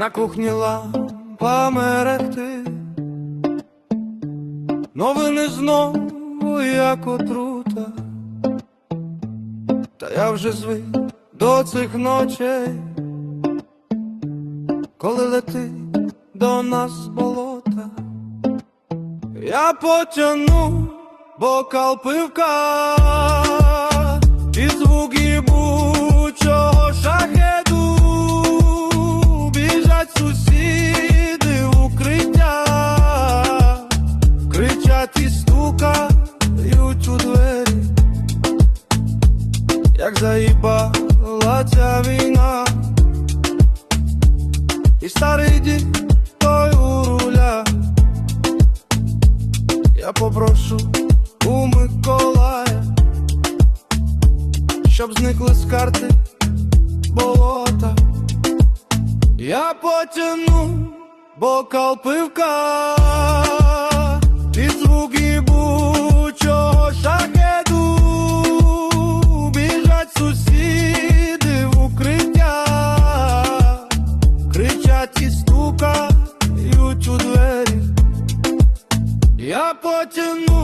на кухні лампа мерехти, новини знову як отрута, та я вже звик до цих ночей, коли летить до нас болота, я потяну бокал пивка стукають у двері, як заїбала ця війна, і старий дід той у руля. Я попрошу у Миколая, щоб зникли з карти болота. Я потяну бокал пивка потяну